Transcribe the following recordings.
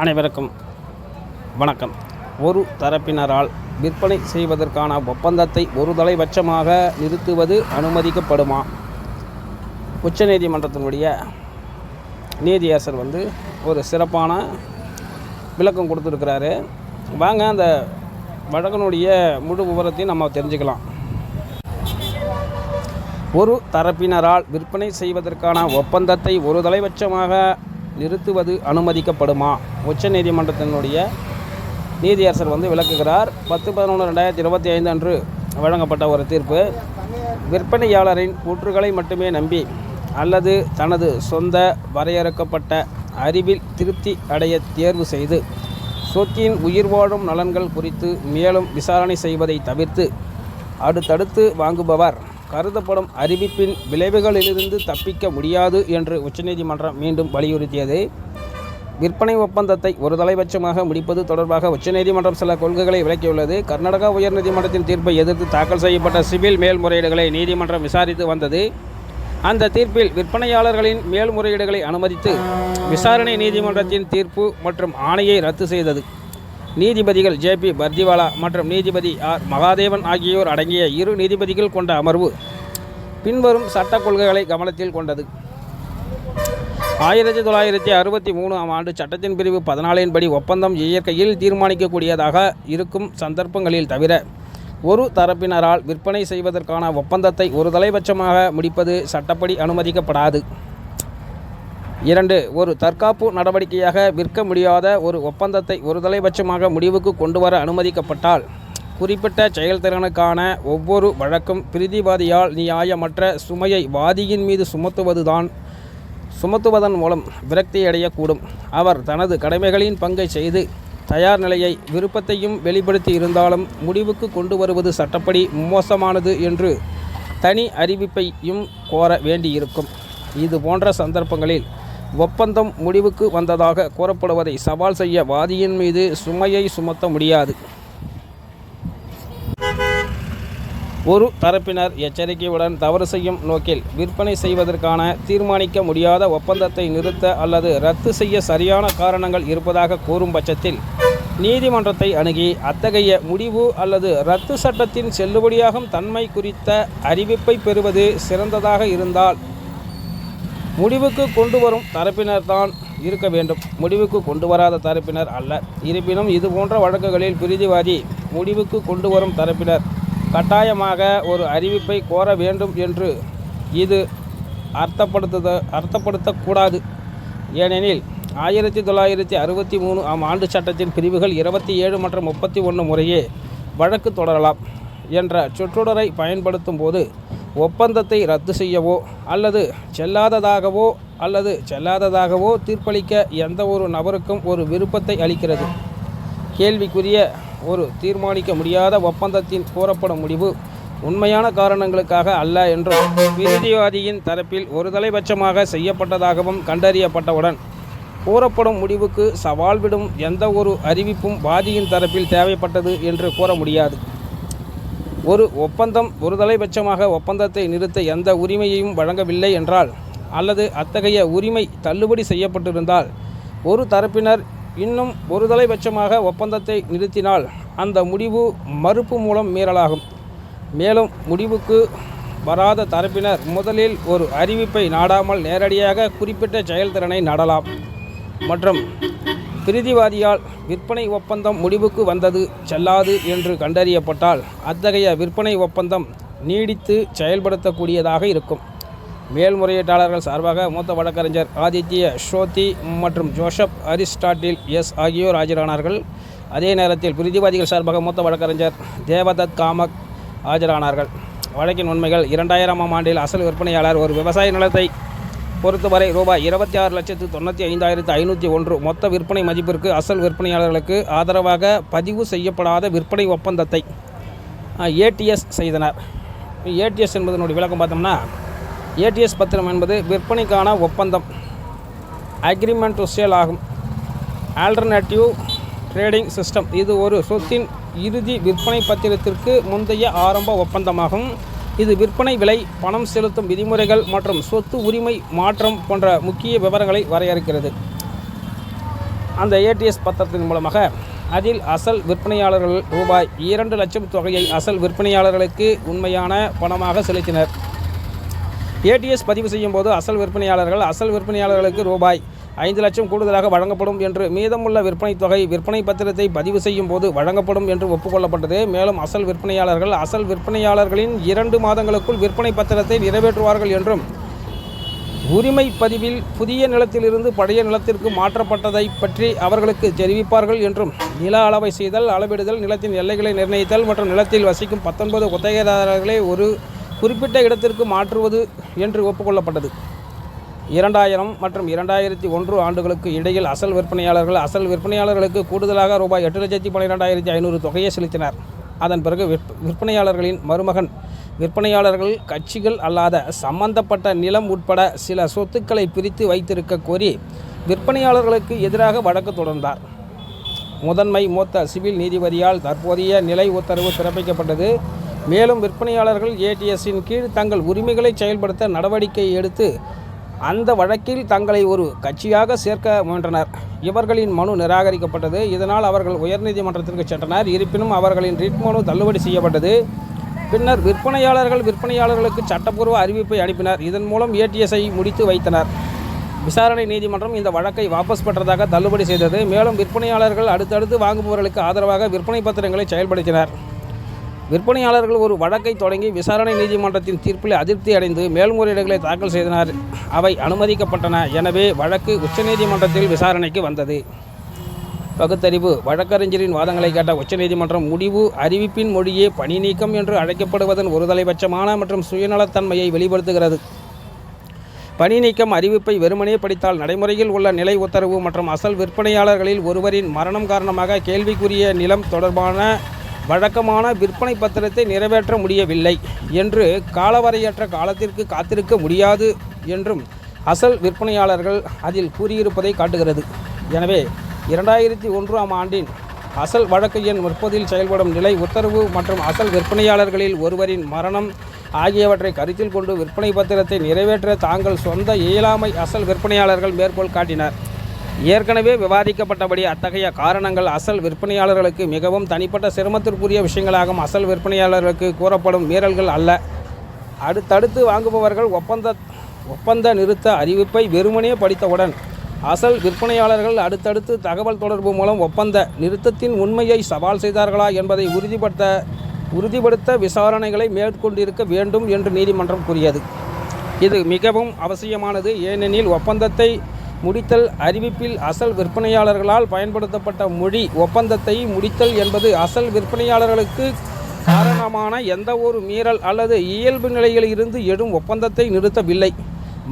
அனைவருக்கும் வணக்கம். ஒரு தரப்பினரால் விற்பனை செய்வதற்கான ஒப்பந்தத்தை ஒரு தலைபட்சமாக நிறுத்துவது அனுமதிக்கப்படுமா? உச்சநீதிமன்றத்தினுடைய நீதியரசர் வந்து ஒரு சிறப்பான விளக்கம் கொடுத்துருக்கிறாரு. வாங்க அந்த வழக்கினுடைய முழு விவரத்தையும் நம்ம தெரிஞ்சுக்கலாம். ஒரு தரப்பினரால் விற்பனை செய்வதற்கான ஒப்பந்தத்தை ஒரு தலைபட்சமாக நிறுத்துவது அனுமதிக்கப்படுமா? உச்ச நீதிமன்றத்தினுடைய நீதியரசர் வந்து விளக்குகிறார். பத்து பதினொன்று ரெண்டாயிரத்தி இருபத்தி ஐந்து அன்று வழங்கப்பட்ட ஒரு தீர்ப்பு. விற்பனையாளரின் கூற்றுகளை மட்டுமே நம்பி அல்லது தனது சொந்த வரையறுக்கப்பட்ட அறிவில் திருப்தி அடைய தேர்வு செய்து சொத்தின் உயிர் வாழும் நலன்கள் குறித்து மேலும் விசாரணை செய்வதை தவிர்த்து அடுத்தடுத்து வாங்குபவர் கருதப்படும் அறிவிப்பின் விளைவுகளிலிருந்து தப்பிக்க முடியாது என்று உச்சநீதிமன்றம் மீண்டும் வலியுறுத்தியது. விற்பனை ஒப்பந்தத்தை ஒரு தலைபட்சமாக முடிப்பது தொடர்பாக உச்சநீதிமன்றம் சில கொள்கைகளை விளக்கியுள்ளது. கர்நாடகா உயர்நீதிமன்றத்தின் தீர்ப்பை எதிர்த்து தாக்கல் செய்யப்பட்ட சிவில் மேல்முறையீடுகளை நீதிமன்றம் விசாரித்து வந்தது. அந்த தீர்ப்பில் விற்பனையாளர்களின் மேல்முறையீடுகளை அனுமதித்து விசாரணை நீதிமன்றத்தின் தீர்ப்பு மற்றும் ஆணையை ரத்து செய்தது. நீதிபதிகள் ஜேபி பர்திவாலா மற்றும் நீதிபதி ஆர் மகாதேவன் ஆகியோர் அடங்கிய இரு நீதிபதிகள் கொண்ட அமர்வு பின்வரும் சட்ட கொள்கைகளை கவனத்தில் கொண்டது. ஆயிரத்தி தொள்ளாயிரத்தி அறுபத்தி மூணாம் ஆண்டு சட்டத்தின் பிரிவு பதினாலின் படி ஒப்பந்தம் இயற்கையில் தீர்மானிக்கக்கூடியதாக இருக்கும் சந்தர்ப்பங்களில் தவிர ஒரு தரப்பினரால் விற்பனை செய்வதற்கான ஒப்பந்தத்தை ஒரு தலைபட்சமாக முடிப்பது சட்டப்படி அனுமதிக்கப்படாது. இரண்டு ஒரு தற்காப்பு நடவடிக்கையாக விற்க முடியாத ஒரு ஒப்பந்தத்தை ஒரு தலைபட்சமாக முடிவுக்கு கொண்டு வர அனுமதிக்கப்பட்டால் குறிப்பிட்ட செயல்திறனுக்கான ஒவ்வொரு வழக்கும் பிரிதிவாதியால் நியாயமற்ற சுமையை வாதியின் மீது சுமத்துவதுதான் சுமத்துவதன் மூலம் விரக்தியடையக்கூடும். அவர் தனது கடமைகளின் பங்கை செய்து தயார் நிலையை விருப்பத்தையும் வெளிப்படுத்தி இருந்தாலும் முடிவுக்கு கொண்டு வருவது சட்டப்படி மோசமானது என்று தனி அறிவிப்பையும் கோர வேண்டியிருக்கும். இது போன்ற சந்தர்ப்பங்களில் ஒப்பந்தம் முடிவுக்கு வந்ததாக கூறப்படுவதை சவால் செய்ய வாதியின் மீது சுமையை சுமத்த முடியாது. ஒரு தரப்பினர் எச்சரிக்கையுடன் தவறு செய்யும் நோக்கில் விற்பனை செய்வதற்கான தீர்மானிக்க முடியாத ஒப்பந்தத்தை நிறுத்த அல்லது ரத்து செய்ய சரியான காரணங்கள் இருப்பதாக கூறும் பட்சத்தில் நீதிமன்றத்தை அணுகி அத்தகைய முடிவு அல்லது ரத்து சட்டத்தின் செல்லுபடியாகும் தன்மை குறித்த அறிவிப்பை பெறுவது சிறந்ததாக இருந்தால் முடிவுக்கு கொண்டு வரும் தரப்பினர் தான் இருக்க வேண்டும். முடிவுக்கு கொண்டு வராத தரப்பினர் அல்ல. இருப்பினும் இது போன்ற வழக்குகளில் பிரிதிவாதி முடிவுக்கு கொண்டு வரும் தரப்பினர் கட்டாயமாக ஒரு அறிவிப்பை கோர வேண்டும் என்று இது அர்த்தப்படுத்த அர்த்தப்படுத்தக்கூடாது. ஏனெனில் ஆயிரத்தி தொள்ளாயிரத்தி அறுபத்தி மூணு ஆம் ஆண்டு சட்டத்தின் பிரிவுகள் இருபத்தி ஏழு மற்றும் முப்பத்தி ஒன்று முறையே வழக்கு தொடரலாம் என்ற சொற்றொடரை பயன்படுத்தும் போது ஒப்பந்தத்தை ரத்து செய்யவோ அல்லது செல்லாததாகவோ அல்லது செல்லாததாகவோ தீர்ப்பளிக்க எந்த ஒரு நபருக்கும் ஒரு விருப்பத்தை அளிக்கிறது. கேள்விக்குரிய ஒரு தீர்மானிக்க முடியாத ஒப்பந்தத்தின் கூறப்படும் முடிவு உண்மையான காரணங்களுக்காக அல்ல என்றும் விருதிவாதியின் தரப்பில் ஒரு தலைபட்சமாக செய்யப்பட்டதாகவும் கண்டறியப்பட்டவுடன் கூறப்படும் முடிவுக்கு சவால் விடும் எந்த ஒரு அறிவிப்பும் வாதியின் தரப்பில் தேவைப்பட்டது என்று கூற முடியாது. ஒரு ஒப்பந்தம் ஒரு தலைபட்சமாக ஒப்பந்தத்தை நிறுத்த எந்த உரிமையையும் வழங்கவில்லை என்றால் அல்லது அத்தகைய உரிமை தள்ளுபடி செய்யப்பட்டிருந்தால் ஒரு தரப்பினர் இன்னும் ஒரு தலைபட்சமாக ஒப்பந்தத்தை நிறுத்தினால் அந்த முடிவு மறுப்பு மூலம் மீறலாகும். மேலும் முடிவுக்கு வராத தரப்பினர் முதலில் ஒரு அறிவிப்பை நாடாமல் நேரடியாக குறிப்பிட்ட செயல்திறனை நாடலாம். மற்றும் பிரிதிவாதியால் விற்பனை ஒப்பந்தம் முடிவுக்கு வந்தது செல்லாது என்று கண்டறியப்பட்டால் அத்தகைய விற்பனை ஒப்பந்தம் நீடித்து செயல்படுத்தக்கூடியதாக இருக்கும். மேல்முறையீட்டாளர்கள் சார்பாக மூத்த வழக்கறிஞர் ஆதித்ய ஷோதி மற்றும் ஜோஷப் அரிஸ்டாட்டில் எஸ் ஆகியோர் ஆஜரானார்கள். அதே நேரத்தில் பிரிதிவாதிகள் சார்பாக மூத்த வழக்கறிஞர் தேவதத் காமக் ஆஜரானார்கள். வழக்கின் உண்மைகள் இரண்டாயிரமாம் ஆண்டில் அசல் விற்பனையாளர் ஒரு விவசாய நிலத்தை பொறுத்தவரை ரூபாய் இருபத்தி ஆறு லட்சத்து தொண்ணூற்றி ஐந்தாயிரத்து ஐநூற்றி ஒன்று மொத்த விற்பனை மதிப்பிற்கு அசல் விற்பனையாளர்களுக்கு ஆதரவாக பதிவு செய்யப்படாத விற்பனை ஒப்பந்தத்தை ஏடிஎஸ் செய்தனர். ஏடிஎஸ் என்பதனுடைய விளக்கம் பார்த்தோம்னா ஏடிஎஸ் பத்திரம் என்பது விற்பனைக்கான ஒப்பந்தம். அக்ரிமெண்ட் டு சேல் ஆகும். ஆல்டர்னேட்டிவ் ட்ரேடிங் சிஸ்டம் இது ஒரு சொத்தின் இறுதி விற்பனை பத்திரத்திற்கு முந்தைய ஆரம்ப ஒப்பந்தமாகும். இது விற்பனை விலை பணம் செலுத்தும் விதிமுறைகள் மற்றும் சொத்து உரிமை மாற்றம் போன்ற முக்கிய விவரங்களை வரையறுக்கிறது. அந்த ஏடிஎஸ் பத்திரத்தின் மூலமாக அதில் அசல் விற்பனையாளர்கள் ரூபாய் இரண்டு லட்சம் தொகையை அசல் விற்பனையாளர்களுக்கு உண்மையான பணமாக செலுத்தினர். ஏடிஎஸ் பதிவு செய்யும் போது அசல் விற்பனையாளர்கள் அசல் விற்பனையாளர்களுக்கு ரூபாய் ஐந்து லட்சம் கூடுதலாக வழங்கப்படும் என்று மீதமுள்ள விற்பனை தொகை விற்பனை பத்திரத்தை பதிவு செய்யும் போது வழங்கப்படும் என்று ஒப்புக்கொள்ளப்பட்டது. மேலும் அசல் விற்பனையாளர்கள் அசல் விற்பனையாளர்களின் இரண்டு மாதங்களுக்குள் விற்பனை பத்திரத்தை நிறைவேற்றுவார்கள் என்றும் உரிமை பதிவில் புதிய நிலத்திலிருந்து பழைய நிலத்திற்கு மாற்றப்பட்டதை பற்றி அவர்களுக்கு தெரிவிப்பார்கள் என்றும் நில அளவை செய்தல் அளவிடுதல் நிலத்தின் எல்லைகளை நிர்ணயித்தல் மற்றும் நிலத்தில் வசிக்கும் பத்தொன்பது குத்தகைதாரர்களை ஒரு குறிப்பிட்ட இடத்திற்கு மாற்றுவது என்று ஒப்புக்கொள்ளப்பட்டது. இரண்டாயிரம் மற்றும் இரண்டாயிரத்தி ஒன்று ஆண்டுகளுக்கு இடையில் அசல் விற்பனையாளர்கள் அசல் விற்பனையாளர்களுக்கு கூடுதலாக ரூபாய் எட்டு லட்சத்தி பன்னிரெண்டாயிரத்தி ஐநூறு தொகையை செலுத்தினர். அதன் பிறகு விற்பனையாளர்களின் மருமகன் விற்பனையாளர்கள் கட்சிகள் அல்லாத சம்பந்தப்பட்ட நிலம் உட்பட சில சொத்துக்களை பிரித்து வைத்திருக்க கோரி விற்பனையாளர்களுக்கு எதிராக வழக்கு தொடர்ந்தார். முதன்மை மூத்த சிவில் நீதிபதியால் தற்போதைய நிலை உத்தரவு பிறப்பிக்கப்பட்டது. மேலும் விற்பனையாளர்கள் ஏடிஎஸ்ஸின் கீழ் தங்கள் உரிமைகளை செயல்படுத்த நடவடிக்கை எடுத்து அந்த வழக்கில் தங்களை ஒரு கட்சியாக சேர்க்க முயன்றனர். இவர்களின் மனு நிராகரிக்கப்பட்டது. இதனால் அவர்கள் உயர்நீதிமன்றத்திற்கு சென்றனர். இருப்பினும் அவர்களின் ரிட் மனு தள்ளுபடி செய்யப்பட்டது. பின்னர் விற்பனையாளர்கள் விற்பனையாளர்களுக்கு சட்டப்பூர்வ அறிவிப்பை அனுப்பினர். இதன் மூலம் ஏடிஎஸ்ஐ முடித்து வைத்தனர். விசாரணை நீதிமன்றம் இந்த வழக்கை வாபஸ் பெற்றதாக தள்ளுபடி செய்தது. மேலும் விற்பனையாளர்கள் அடுத்தடுத்து வாங்குபவர்களுக்கு ஆதரவாக விற்பனை பத்திரங்களை செயல்படுத்தினர். விற்பனையாளர்கள் ஒரு வழக்கை தொடங்கி விசாரணை நீதிமன்றத்தின் தீர்ப்பில் அதிருப்தி அடைந்து மேல்முறையீடுகளை தாக்கல் செய்தனர். அவை அனுமதிக்கப்பட்டன. எனவே வழக்கு உச்சநீதிமன்றத்தில் விசாரணைக்கு வந்தது. பகுத்தறிவு வழக்கறிஞரின் வாதங்களை கேட்ட உச்சநீதிமன்றம் முடிவு அறிவிப்பின் மொழியே பணி நீக்கம் என்று அழைக்கப்படுவதன் ஒருதலைபட்சமான மற்றும் சுயநலத்தன்மையை வெளிப்படுத்துகிறது. பணி நீக்கம் அறிவிப்பை வெறுமனே படித்தால் நடைமுறையில் உள்ள நிலை உத்தரவு மற்றும் அசல் விற்பனையாளர்களில் ஒருவரின் மரணம் காரணமாக கேள்விக்குரிய நிலம் தொடர்பான வழக்கமான விற்பனை பத்திரத்தை நிறைவேற்ற முடியவில்லை என்று காலவரையற்ற காலத்திற்கு காத்திருக்க முடியாது என்றும் அசல் விற்பனையாளர்கள் அதில் கூறியிருப்பதை காட்டுகிறது. எனவே இரண்டாயிரத்தி ஒன்றாம் ஆண்டின் அசல் வழக்கு எண் முப்பதில் செயல்படும் நிலை உத்தரவு மற்றும் அசல் விற்பனையாளர்களில் ஒருவரின் மரணம் ஆகியவற்றை கருத்தில் கொண்டு விற்பனை பத்திரத்தை நிறைவேற்ற தாங்கள் சொந்த இயலாமை அசல் விற்பனையாளர்கள் மேற்கோள் காட்டினர். ஏற்கனவே விவாதிக்கப்பட்டபடி அத்தகைய காரணங்கள் அசல் விற்பனையாளர்களுக்கு மிகவும் தனிப்பட்ட சிரமத்திற்குரிய விஷயங்களாகும். அசல் விற்பனையாளர்களுக்கு கூறப்படும் மீறல்கள் அல்ல. அடுத்தடுத்து வாங்குபவர்கள் ஒப்பந்த ஒப்பந்த நிறுத்த அறிவிப்பை வெறுமனே படித்தவுடன் அசல் விற்பனையாளர்கள் அடுத்தடுத்து தகவல் தொடர்பு மூலம் ஒப்பந்த நிறுத்தத்தின் உண்மையை சவால் செய்தார்களா என்பதை உறுதிப்படுத்த உறுதிப்படுத்த விசாரணைகளை மேற்கொண்டிருக்க வேண்டும் என்று நீதிமன்றம் கூறியது. இது மிகவும் அவசியமானது. ஏனெனில் ஒப்பந்தத்தை முடித்தல் அறிவிப்பில் அசல் விற்பனையாளர்களால் பயன்படுத்தப்பட்ட மொழி ஒப்பந்தத்தை முடித்தல் என்பது அசல் விற்பனையாளர்களுக்கு காரணமான எந்த ஒரு மீறல் அல்லது இயல்பு நிலையில் இருந்து எழும் ஒப்பந்தத்தை நிறுத்தவில்லை.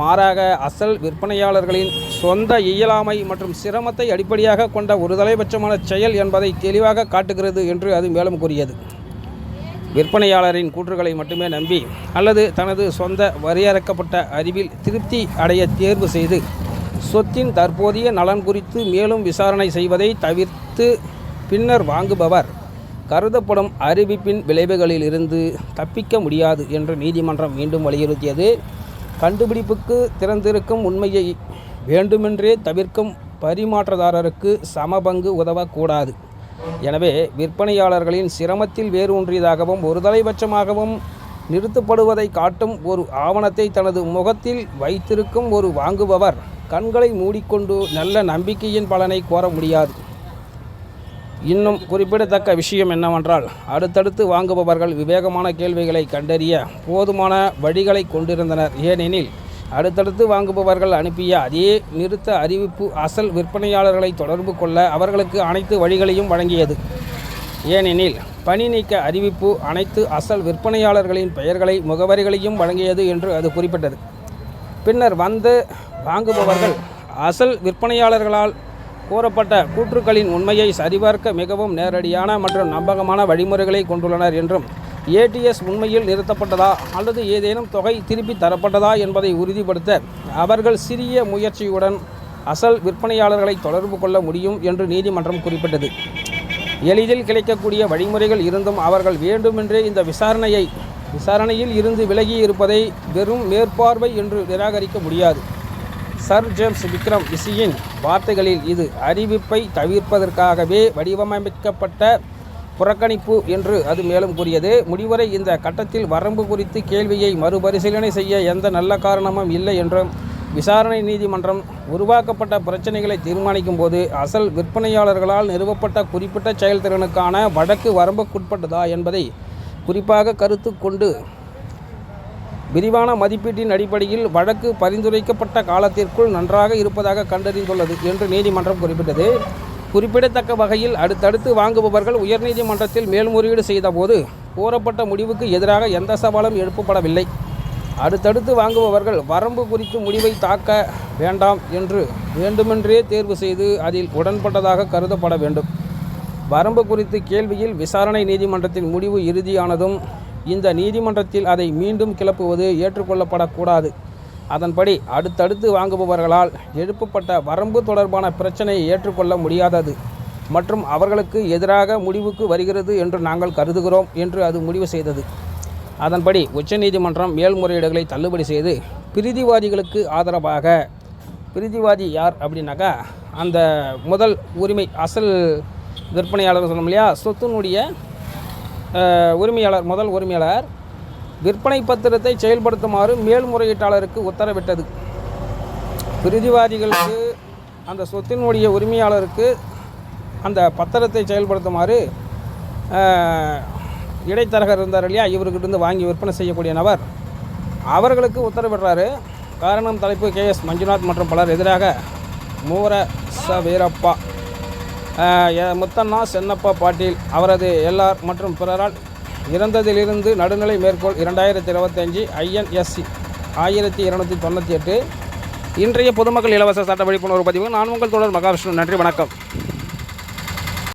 மாறாக அசல் விற்பனையாளர்களின் சொந்த இயலாமை மற்றும் சிரமத்தை அடிப்படையாக கொண்ட ஒரு தலைபட்சமான செயல் என்பதை தெளிவாக காட்டுகிறது என்று அது மேலும் கூறியது. விற்பனையாளரின் கூற்றுகளை மட்டுமே நம்பி அல்லது தனது சொந்த வரையறுக்கப்பட்ட அறிவில் திருப்தி அடைய தேர்வு செய்து சொத்தின் தற்போதைய நலன் குறித்து மேலும் விசாரணை செய்வதை தவிர்த்து பின்னர் வாங்குபவர். கருதப்படும் அறிவிப்பின் விளைவுகளிலிருந்து தப்பிக்க முடியாது என்று நீதிமன்றம் மீண்டும் வலியுறுத்தியது. கண்டுபிடிப்புக்கு திறந்திருக்கும் உண்மையை வேண்டுமென்றே தவிர்க்கும் பரிமாற்றதாரருக்கு சமபங்கு உதவக்கூடாது. எனவே விற்பனையாளர்களின் சிரமத்தில் வேரூன்றியதாகவும் ஒரு தலைபட்சமாகவும் நிறுத்தப்படுவதை காட்டும் ஒரு ஆவணத்தை தனது முகத்தில் வைத்திருக்கும் ஒரு வாங்குபவர் கண்களை மூடிக்கொண்டு நல்ல நம்பிக்கையின் பலனை கோர முடியாது. இன்னும் குறிப்பிடத்தக்க விஷயம் என்னவென்றால் அடுத்தடுத்து வாங்குபவர்கள் விவேகமான கேள்விகளை கண்டறிய போதுமான வழிகளை கொண்டிருந்தனர். ஏனெனில் அடுத்தடுத்து வாங்குபவர்கள் அனுப்பிய அதே நிறுத்த அறிவிப்பு அசல் விற்பனையாளர்களை தொடர்பு கொள்ள அவர்களுக்கு அனைத்து வழிகளையும் வழங்கியது. ஏனெனில் பணி நீக்க அறிவிப்பு அனைத்து அசல் விற்பனையாளர்களின் பெயர்களை முகவரிகளையும் வழங்கியது என்று அது குறிப்பிட்டது. பின்னர் வந்து வாங்குபவர்கள் அசல் விற்பனையாளர்களால் கூறப்பட்ட கூற்றுக்களின் உண்மையை சரிபார்க்க மிகவும் நேரடியான மற்றும் நம்பகமான வழிமுறைகளை கொண்டுள்ளனர் என்றும் ஏடிஎஸ் உண்மையில் நிறுத்தப்பட்டதா அல்லது ஏதேனும் தொகை திருப்பி தரப்பட்டதா என்பதை உறுதிப்படுத்த அவர்கள் சிறிய முயற்சியுடன் அசல் விற்பனையாளர்களை தொடர்பு கொள்ள முடியும் என்று நீதிமன்றம் குறிப்பிட்டது. எளிதில் கிடைக்கக்கூடிய வழிமுறைகள் இருந்தும் அவர்கள் வேண்டுமென்றே இந்த விசாரணையை விசாரணையில் இருந்து விலகி இருப்பதை வெறும் மேற்பார்வை என்று நிராகரிக்க முடியாது. சர் ஜேம்ஸ் விக்ரம் விசியின் வார்த்தைகளில் இது அறிவிப்பை தவிர்ப்பதற்காகவே வடிவமைக்கப்பட்ட புறக்கணிப்பு என்று அது மேலும் கூறியது. முடிவரை இந்த கட்டத்தில் வரம்பு குறித்து கேள்வியை மறுபரிசீலனை செய்ய எந்த நல்ல காரணமும் இல்லை என்றும் விசாரணை நீதிமன்றம் உருவாக்கப்பட்ட பிரச்சனைகளை தீர்மானிக்கும் போது அசல் விற்பனையாளர்களால் நிறுவப்பட்ட குறிப்பிட்ட செயல்திறனுக்கான வழக்கு வரம்புக்குட்பட்டதா என்பதை குறிப்பாக கருத்து கொண்டு விரிவான மதிப்பீட்டின் அடிப்படையில் வழக்கு பரிந்துரைக்கப்பட்ட காலத்திற்குள் நன்றாக இருப்பதாக கண்டறிந்துள்ளது என்று நீதிமன்றம் குறிப்பிட்டது. குறிப்பிடத்தக்க வகையில் அடுத்தடுத்து வாங்குபவர்கள் உயர்நீதிமன்றத்தில் மேல்முறையீடு செய்தபோது கூறப்பட்ட முடிவுக்கு எதிராக எந்த சவாலும் எழுப்பப்படவில்லை. அடுத்தடுத்து வாங்குபவர்கள் வரம்பு குறித்து முடிவை தாக்க வேண்டாம் என்று வேண்டுமென்றே தேர்வு செய்து அதில் உடன்பட்டதாக கருதப்பட வேண்டும். வரம்பு குறித்து கேள்வியில் விசாரணை நீதிமன்றத்தின் முடிவு இறுதியானதும் இந்த நீதிமன்றத்தில் அதை மீண்டும் கிளப்புவது ஏற்றுக்கொள்ளப்படக்கூடாது. அதன்படி அடுத்தடுத்து வாங்குபவர்களால் எழுப்பப்பட்ட வரம்பு தொடர்பான பிரச்சனையை ஏற்றுக்கொள்ள முடியாதது மற்றும் அவர்களுக்கு எதிராக முடிவுக்கு வருகிறது என்று நாங்கள் கருதுகிறோம் என்று அது முடிவு செய்தது. அதன்படி உச்சநீதிமன்றம் மேல்முறையீடுகளை தள்ளுபடி செய்து பிரிதிவாதிகளுக்கு ஆதரவாக பிரிதிவாதி யார் அப்படின்னாக்கா அந்த முதல் உரிமை அசல் விற்பனையாளர் சொன்னோம் இல்லையா? சொத்தினுடைய உரிமையாளர் முதல் உரிமையாளர். விற்பனை பத்திரத்தை செயல்படுத்துமாறு மேல்முறையீட்டாளருக்கு உத்தரவிட்டது. பிரிதிவாதிகளுக்கு அந்த சொத்தினுடைய உரிமையாளருக்கு அந்த பத்திரத்தை செயல்படுத்துமாறு இடைத்தரகர் இருந்தார் இல்லையா? இவர்கிட்ட இருந்து வாங்கி விற்பனை செய்யக்கூடிய நபர். அவர்களுக்கு உத்தரவிடுறாரு. காரணம் தலைப்பு கே எஸ் மஞ்சுநாத் மற்றும் பலர் எதிராக மூர ச வீரப்பா முத்தண்ணா சென்னப்பா பாட்டீல் அவரது எல்ஆர் மற்றும் பிறரால் இறந்ததிலிருந்து நடுநிலை மேற்கோள் இரண்டாயிரத்தி இருபத்தஞ்சி ஐஎன்எஸ்சி ஆயிரத்தி இருநூற்றி தொண்ணூற்றி எட்டு. இன்றைய பொதுமக்கள் இலவச சட்ட விழிப்புணர்வு பதிவு. நான் உங்கள் தொடர் மகாவிஷ்ணு. நன்றி வணக்கம்.